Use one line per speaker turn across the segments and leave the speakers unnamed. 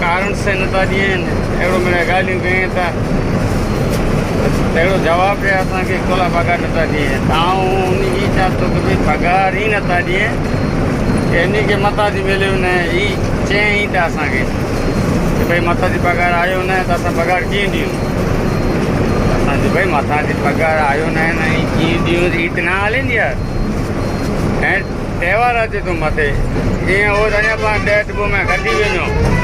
کارن سے نہئیں پگار نی آؤں چار ہیا دے انی مت مل چا بھائی مت پگار آیا نہ پگار کیے مت پگار آئی تلندی تہوار اچے تو مت یہاں میں کھٹی ونو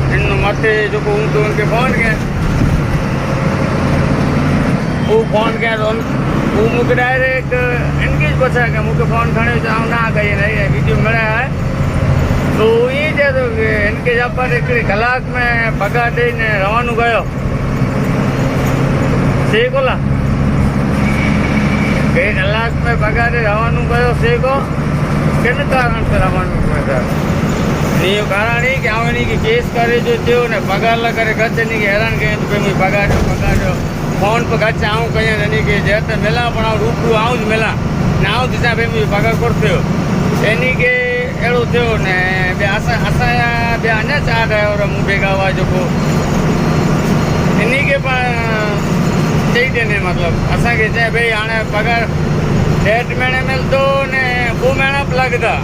ठंड मथे जो हूँ तो उनके फोन गया वो फोन कया तो वो मुख्य डायरेक्ट इनके पूछा कि मुख्य फोन खणे तो आउं ना कई नहीं वीडियो मिला है તો એ છે તો કે એનકેજ આપણને એકડી કલાક મેં પગાર દઈને રવાનું ગયો. શેકોલા બે કલાક મેં પગારે રવાનું ગયો શેકો? કેને કારણસર રવાનું ગયો? ನೀವು ಕಾರಣ ಈಗ ಅವನಿಗೆ ಕೇಸ್ ಕರೆದಿದ್ದೆವು ನೆ ಪಗಾರ್ಲ ಕರೆ ಗಚ್ಚನಿಗೆ હેરાન કરે તો ભાઈ પગાડો પગાડો ફોન પર ગચ્છ આવું કહીએ એની કે જે તો મેલા પણ આવું રૂબરૂ આવું જ મેલા. ને આવું દીધા ભાઈ મેં પગાર કરતો એની કે એળું થયો ને બે આશા આશા બે અને ચાર ડ્રાઈવર હું ભેગા આવવા જોકો એની કે પણ જઈ દે ને મતલબ. અસા કે છે ભાઈ આને પગાર ડેટ મેળે મેલતો ને બહુ મેળાપ લાગતા.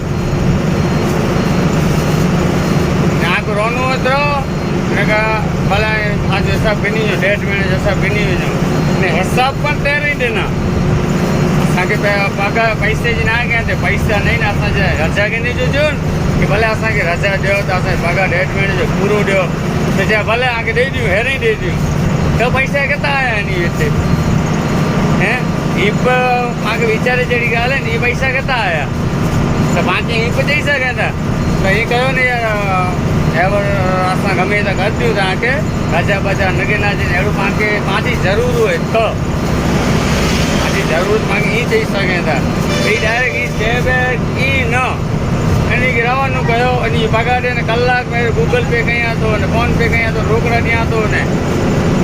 رونا اترو ان کا بھلا ڈیڑھ مہینوں سے بنی وجوہ اے حساب پڑ تین ہی دینا پگا پیسے جی نہ پیسہ نہیں رضا کے نیچوں کی رجا دوں پگا ڈے مہینوں کو پورا دے تو دے دوں ہینگ ہی دے دوں تو پیسہ کتنا آیا یہ پہ ویچارے جڑی گال ہے یہ پیسہ کتنا آیا تو با چیز ہی پہلے تھا تو یہ کہ ડ્રાઈવર રાતના ગમે તે કરતું ત્યાં કે રાજા બાજા નગેના જઈને એડું કારણ કે પાછી જરૂર હોય તો. પાછી જરૂર માંગી એ જઈ શકે ત્યાં. એ ડાયરેક્ટ એ બે ઈ ન. એની કે રહેવાનું કહ્યો અને એ પગાર એને કલાક મેં ગૂગલ પે કંઈ હતો અને ફોન પે કંઈ હતો રોકડા ત્યાં હતો ને.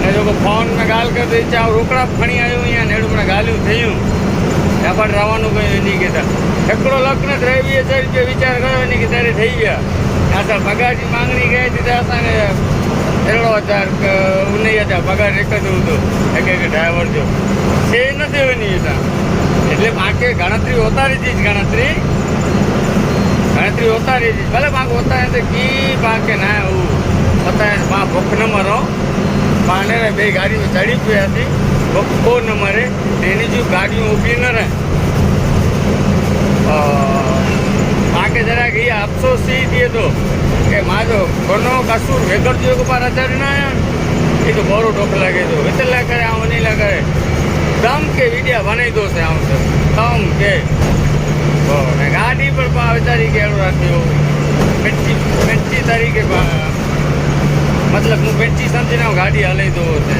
એ લોકો ફોન મેં ગાલ કરતો દઈ ચા રોકડા ફણી આવ્યું અહીંયા ને એડું મને ગાલ્યું થયું. ત્યાં પણ રહેવાનું કહ્યું એની કહેતા એકડો લગ્ન રહેવી છે વિચાર કર્યો એની કે ત્યારે થઈ ગયા. અચ્છા પગારની માંગણી ગઈ દીધા હતા ને તેરડો હજાર ઉની હજાર પગાર એક જ હતું એક એક ડ્રાઈવર જો. છે નથી એની એટલે પાંકે ગણતરી ઉતારી હતી જ ગણતરી. ગણતરી ઉતારી હતી. ભલે પાંક ઉતારે તો કી પાંકે ના એવું બતાવે પા ભૂખ નંબરો પાને બે ગાડીઓ ચડી ગઈ હતી. ભૂખ નંબરે એની જો ગાડીઓ ઊભી ન રહે. बसों से दिए तो ये मारो कोनो कसूर वेगर जो को पारा चढ़ना है ये तो बोरो डोक लगे तो इतना लगे हम नहीं लगे दम के वीडियो बनाई दो से हम से दम के गाड़ी पर पावे तारीख एड़ो राख्यो मिट्टी मिट्टी तरीके મતલબ હું બેઠી સમજીને હું ગાડી હલાવી દઉં છે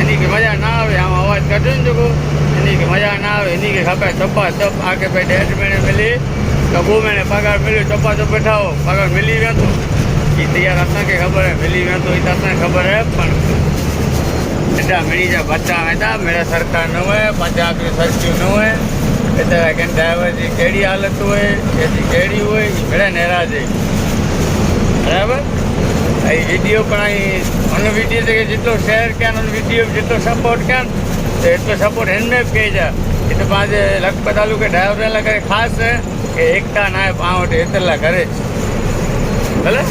એની કે મજા ના આવે આમ અવાજ કાઢ્યો ને જોકો چپا کے لیے مہینے پگار مل چپا چپ بٹھا ہوگار ملی ملی خبر ہے بچہ میرا سرکار نہ ہو پنجاب نہ ہوتا ہے ڈرائیور کیڑی حالت ہوئے ہوئی میرا ناراض ہے برابر ویڈیو پڑھائی شیئر سپورٹ کیا તો એટલો સપોર્ટ એમને જ છે જા તો પાંચે લખપત તાલુકે ડાયવરેલા કરે ખાસ છે કે એકતા નાય પાવટ એતરલા કરે જ. ભલે?